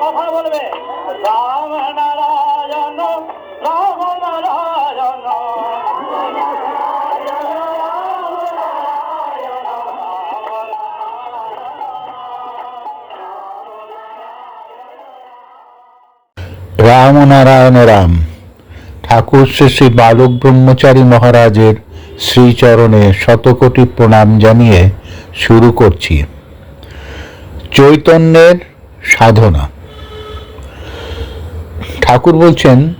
কথা বলবে রাম নারায়ণ রাম। ঠাকুর শ্রী শ্রী বালক ব্রহ্মচারী মহারাজের শ্রীচরণে শতকোটি প্রণাম জানিয়ে শুরু করছি। চৈতন্যের সাধনা। ঠাকুর বলছেন,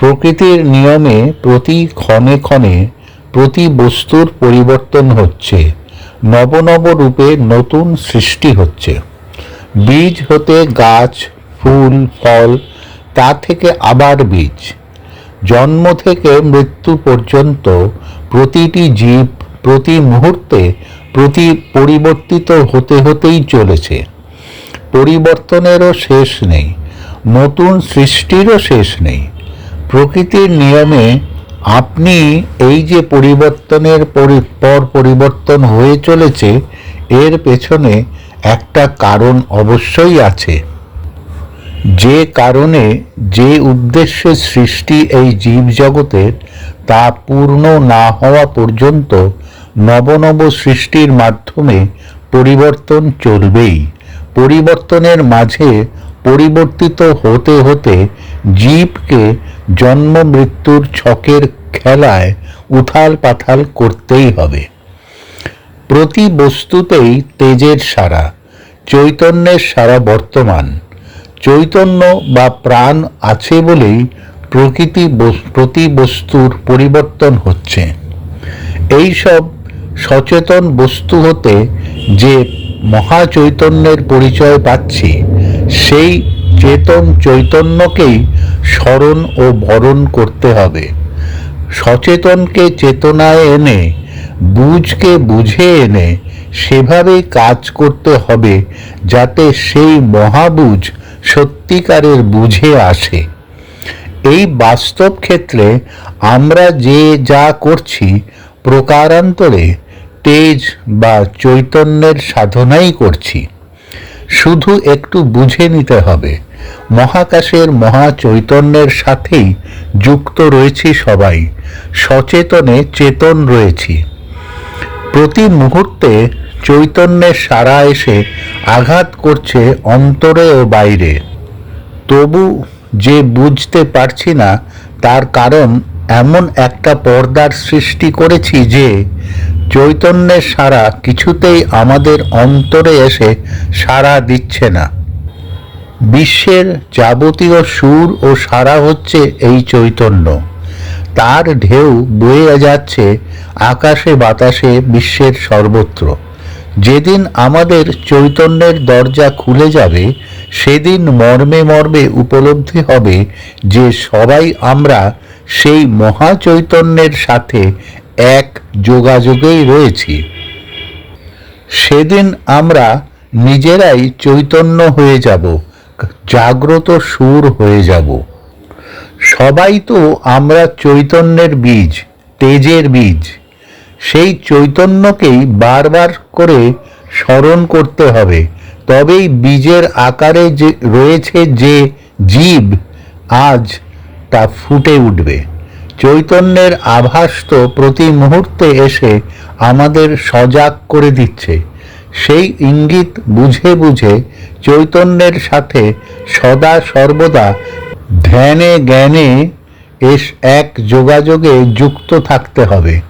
প্রকৃতির নিয়মে প্রতি ক্ষণে ক্ষণে প্রতি বস্তুর পরিবর্তন হচ্ছে, নব নব রূপে নতুন সৃষ্টি হচ্ছে। বীজ হতে গাছ, ফুল, ফল তা থেকে আবার বীজ। জন্ম থেকে মৃত্যু পর্যন্ত প্রতিটি জীব প্রতি মুহূর্তে প্রতি পরিবর্তিত হতে হতেই চলেছে। পরিবর্তনেরও শেষ নেই, নতুন সৃষ্টিরও শেষ নেই। প্রকৃতির নিয়মে আপনি এই যে পরিবর্তনের পরি- পর পরিবর্তন হয়ে চলেছে, এর পেছনে একটা কারণ অবশ্যই আছে। যে কারণে যে উদ্দেশ্যে সৃষ্টি এই জীবজগতের তা পূর্ণ না হওয়া পর্যন্ত নবনব সৃষ্টির মাধ্যমে পরিবর্তন চলবেই। পরিবর্তনের মাঝে পরিবর্তিত হতে হতে জীবকে জন্ম মৃত্যুর ছকের খেলায় উথাল পাথাল করতেই হবে। প্রতি বস্তুতেই তেজের সারা চৈতন্যের সারা বর্তমান। চৈতন্য বা প্রাণ আছে বলেই প্রকৃতি প্রতি বস্তুর পরিবর্তন হচ্ছে। এই সব সচেতন বস্তু হতে যে মহাচৈতন্যের পরিচয় পাচ্ছি, সেই চেতন চৈতন্যকেই স্মরণ ও বরণ করতে হবে। সচেতনকে চেতনায় এনে, বুঝকে বুঝে এনে সেভাবেই কাজ করতে হবে যাতে সেই মহাবুঝ সত্যিকারের বুঝে আসে। এই বাস্তব ক্ষেত্রে আমরা যে যা করছি, প্রকারান্তরে তেজ বা চৈতন্যের সাধনাই করছি। শুধু একটু বুঝে নিতে হবে, মহাকাশের মহা চৈতন্যের সাথেই যুক্ত রয়েছি সবাই, সচেতনে চেতন রয়েছি। প্রতি মুহূর্তে চৈতন্যের সারা এসে আঘাত করছে অন্তরে ও বাইরে। তবু যে বুঝতে পারছি না, তার কারণ এমন একটা পর্দার সৃষ্টি করেছি যে, চৈতন্যের সারা কিছুতেই আমাদের অন্তরে এসে সাড়া দিচ্ছে না। বিশ্বের যাবতীয় সুর ও সারা হচ্ছে এই চৈতন্য। তার ঢেউ বয়ে যাচ্ছে আকাশে বাতাসে বিশ্বের সর্বত্র। যেদিন আমাদের চৈতন্যের দরজা খুলে যাবে, সেদিন মর্মে মর্মে উপলব্ধি হবে যে সবাই আমরা সেই মহাচৈতন্যের সাথে এক যোগাযোগেই রয়েছি। সেদিন আমরা নিজেরাই চৈতন্য হয়ে যাব, জাগ্রত সুর হয়ে যাব। সবাই তো আমরা চৈতন্যের বীজ, তেজের বীজ। সেই চৈতন্যকেই বারবার করে স্মরণ করতে হবে। তবেই বীজের আকারে যে রয়েছে যে জীব, আজ তা ফুটে উঠবে। চৈতন্যের আভাস তো প্রতি মুহূর্তে এসে আমাদের সজাগ করে দিচ্ছে। সেই ইঙ্গিত বুঝে বুঝে চৈতন্যের সাথে সদা সর্বদা ধ্যানে জ্ঞানে এস এক যোগাযোগে যুক্ত থাকতে হবে।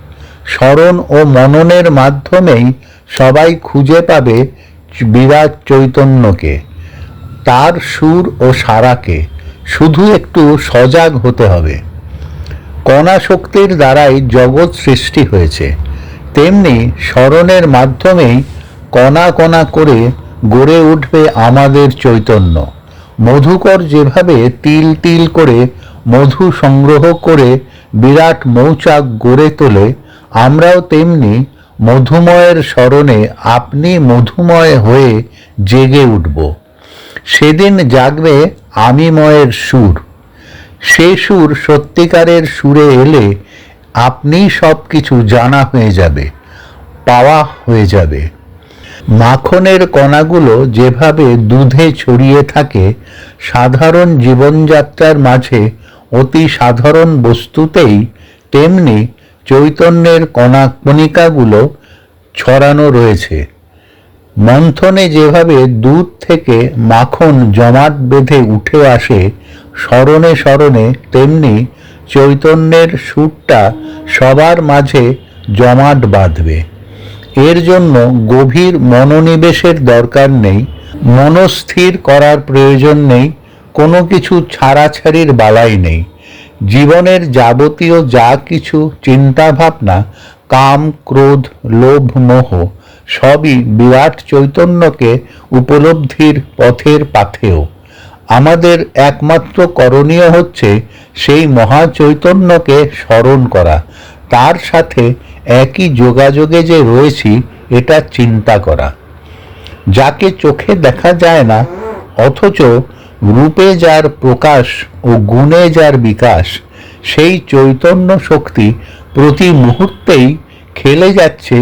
স্মরণ ও মননের মাধ্যমেই সবাই খুঁজে পাবে বিরাট চৈতন্যকে, তার সুর ও সারাকে। শুধু একটু সজাগ হতে হবে। কণা শক্তির দ্বারাই জগৎ সৃষ্টি হয়েছে। তেমনি স্মরণের মাধ্যমেই কণা কণা করে গড়ে উঠবে আমাদের চৈতন্য। মধুকর যেভাবে তিল তিল করে মধু সংগ্রহ করে বিরাট মৌচাক গড়ে তোলে আমরাও তেমনি মধুময়ের স্মরণে আপনি মধুময় হয়ে জেগে উঠব। সেদিন জাগবে আমিময়ের সুর। সে সুর সত্যিকারের সুরে এলে আপনি সব কিছু জানা হয়ে যাবে, পাওয়া হয়ে যাবে। মাখনের কণাগুলো যেভাবে দুধে ছড়িয়ে থাকে, সাধারণ জীবনযাত্রার মাঝে অতি সাধারণ বস্তুতেই তেমনি চৈতন্যের কণা কণিকাগুলো ছড়ানো রয়েছে। মন্থনে যেভাবে দুধ থেকে মাখন জমাট বেঁধে উঠে আসে, স্মরণে স্মরণে তেমনি চৈতন্যের সুরটা সবার মাঝে জমাট বাঁধবে। এর জন্য গভীর মনোনিবেশের দরকার নেই, মনস্থির করার প্রয়োজন নেই, কোনো কিছু ছাড়াছাড়ির বালাই নেই। জীবনের যাবতীয় যা কিছু চিন্তা ভাবনা কাম, ক্রোধ, লোভ, মোহ, সবই বিরাট চৈতন্যকে উপলব্ধির পথের পাথেয়। আমাদের একমাত্র করণীয় হচ্ছে সেই মহা চৈতন্যকে স্মরণ করা। তার সাথে একই যোগাযোগে যে রয়েছি, এটা চিন্তা করা। যাকে চোখে দেখা যায় না, অথচ রূপে যার প্রকাশ ও গুণে যার বিকাশ, সেই চৈতন্য শক্তি প্রতি মুহূর্তেই খেলে যাচ্ছে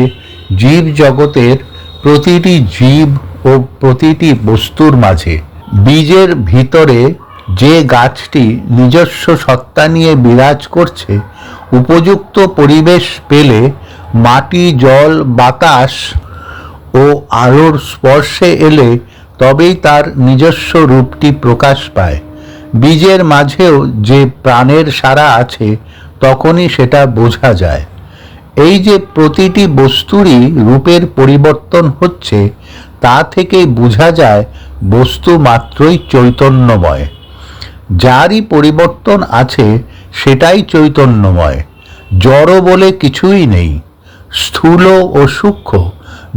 জীব জগতের প্রতিটি জীব ও প্রতিটি বস্তুর মাঝে। বীজের ভিতরে যে গাছটি নিজস্ব সত্তা নিয়ে বিরাজ করছে, উপযুক্ত পরিবেশ পেলে মাটি, জল, বাতাস ও আলোর স্পর্শে এলে তবেই তার নিজস্ব রূপটি প্রকাশ পায়। বীজের মাঝেও যে প্রাণের সারা আছে, তখনই সেটা বোঝা যায়। এই যে প্রতিটি বস্তুরই রূপের পরিবর্তন হচ্ছে, তা থেকেই বোঝা যায় বস্তু মাত্রই চৈতন্যময়। যারই পরিবর্তন আছে, সেটাই চৈতন্যময়। জড় বলে কিছুই নেই। স্থূল ও সূক্ষ্ম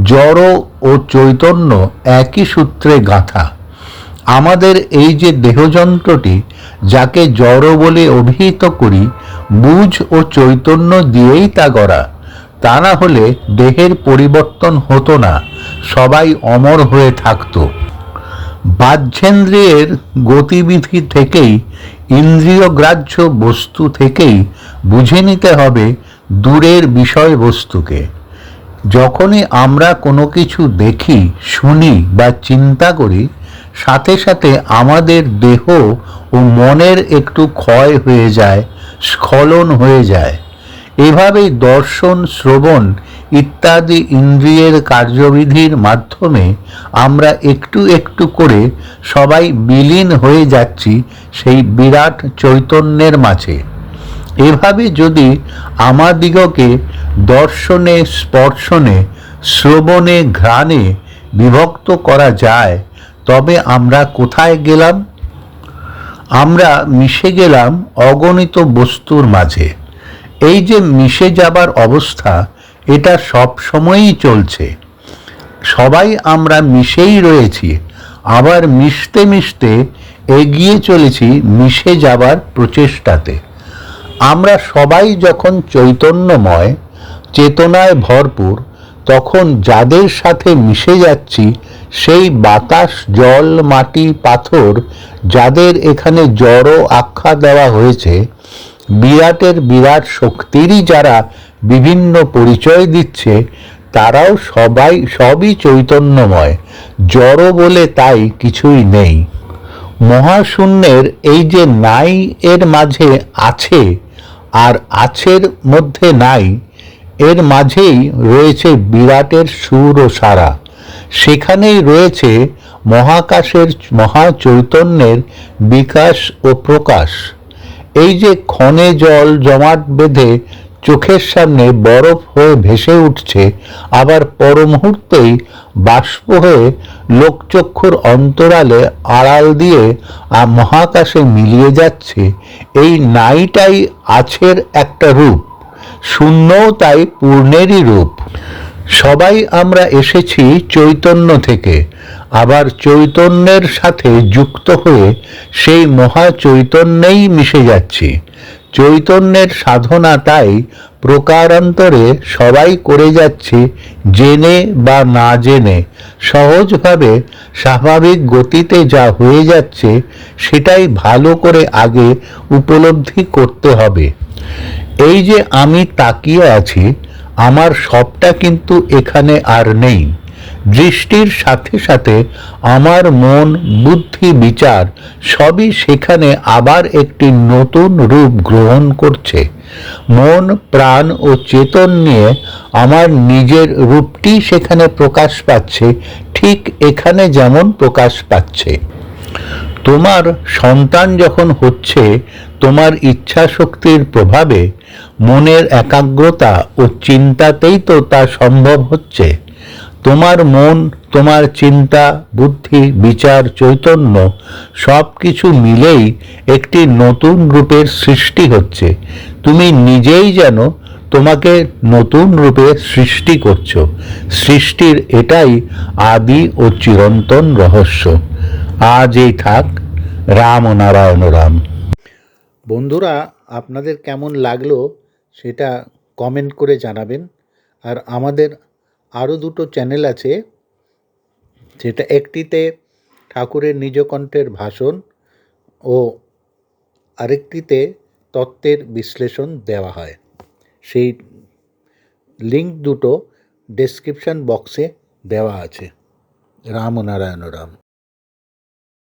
জড় ও চৈতন্য একই সূত্রে গাঁথা। আমাদের এই যে দেহযন্ত্রটি, যাকে জড় বলে অভিহিত করি, বুঝ ও চৈতন্য দিয়েই তা গড়া। তা না হলে দেহের পরিবর্তন হতো না, সবাই অমর হয়ে থাকতো। বাহ্যেন্দ্রিয়ের গতিবিধি থেকেই ইন্দ্রিয়গ্রাহ্য বস্তু থেকেই বুঝে নিতে হবে দূরের বিষয়বস্তুকে। যখনই আমরা কোনো কিছু দেখি, শুনি বা চিন্তা করি, সাথে সাথে আমাদের দেহ ও মনের একটু ক্ষয় হয়ে যায়, স্খলন হয়ে যায়। এভাবেই দর্শন, শ্রবণ ইত্যাদি ইন্দ্রিয়ের কার্যবিধির মাধ্যমে আমরা একটু একটু করে সবাই বিলীন হয়ে যাচ্ছি সেই বিরাট চৈতন্যের মাঝে। এভাবে যদি আমাদিগকে দর্শনে, স্পর্শনে, শ্রবণে, ঘ্রাণে বিভক্ত করা যায়, তবে আমরা কোথায় গেলাম? আমরা মিশে গেলাম অগণিত বস্তুর মাঝে। এই যে মিশে যাবার অবস্থা, এটা সব সময়ই চলছে। সবাই আমরা মিশেই রয়েছি, আবার মিশতে মিশতে এগিয়ে চলেছি মিশে যাবার প্রচেষ্টাতে। আমরা সবাই যখন চৈতন্যময়, চেতনায় ভরপুর, তখন যাদের সাথে মিশে যাচ্ছি, সেই বাতাস, জল, মাটি, পাথর যাদের এখানে জড় আখ্যা দেওয়া হয়েছে, বিরাটের বিরাট শক্তিরই যারা বিভিন্ন পরিচয় দিচ্ছে, তারাও সবাই সবই চৈতন্যময়। জড় বলে তাই কিছুই নেই। মহাশূন্যের এই যে নাই এর মাঝে আছে আর আছের মধ্যে নাই, এর মাঝেই রয়েছে বিরাটের সুর ও সারা। সেখানেই রয়েছে মহাকাশের মহা চৈতন্যের বিকাশ ও প্রকাশ। এই যে ক্ষণে জল জমাট বেঁধে চোখের সামনে বরফ হয়ে ভেসে উঠছে, আবার পর মুহূর্তেই বাষ্প হয়ে লোকচক্ষুর অন্তরালে আড়াল দিয়ে মহাকাশে মিলিয়ে যাচ্ছে। এই নাইটাই আছের একটা রূপ, শূন্যও তাই পূর্ণেরই রূপ। সবাই আমরা এসেছি চৈতন্য থেকে, আবার চৈতন্যের সাথে যুক্ত হয়ে সেই মহা চৈতন্যেই মিশে যাচ্ছি। চৈতন্যের সাধনা তাই প্রকারান্তরে সবাই করে যাচ্ছে জেনে বা না জেনে। সহজভাবে স্বাভাবিক গতিতে যা হয়ে যাচ্ছে সেটাই ভালো করে আগে উপলব্ধি করতে হবে। এই যে আমি তাকিয়ে আছি, আমার সবটা কিন্তু এখানে আর নেই। দৃষ্টির সাথে সাথে আমার মন, বুদ্ধি, বিচার সবই সেখানে আবার একটি নতুন রূপ গ্রহণ করছে। মন, প্রাণ ও চেতন নিয়ে আমার নিজের রূপটি সেখানে প্রকাশ পাচ্ছে, ঠিক এখানে যেমন প্রকাশ পাচ্ছে। তোমার সন্তান যখন হচ্ছে, তোমার ইচ্ছা শক্তির প্রভাবে মনের একাগ্রতা ও চিন্তাতেই তো তা সম্ভব হচ্ছে। তোমার মন, তোমার চিন্তা, বুদ্ধি, বিচার, চৈতন্য সব কিছু মিলেই একটি নতুন রূপের সৃষ্টি হচ্ছে। তুমি নিজেই যেন তোমাকে নতুন রূপে সৃষ্টি করছ। সৃষ্টির এটাই আদি ও চিরন্তন রহস্য। আজ এই থাক রাম নারায়ণ রাম। বন্ধুরা, আপনাদের কেমন লাগল সেটা কমেন্ট করে জানাবেন। আর আমাদের আরও দুটো চ্যানেল আছে সেটা একটিতে ঠাকুরের নিজকণ্ঠের ভাষণ ও আরেকটিতে তত্ত্বের বিশ্লেষণ দেওয়া হয়। সেই লিঙ্ক দুটো ডেসক্রিপশান বক্সে দেওয়া আছে। রাম নারায়ণ রাম।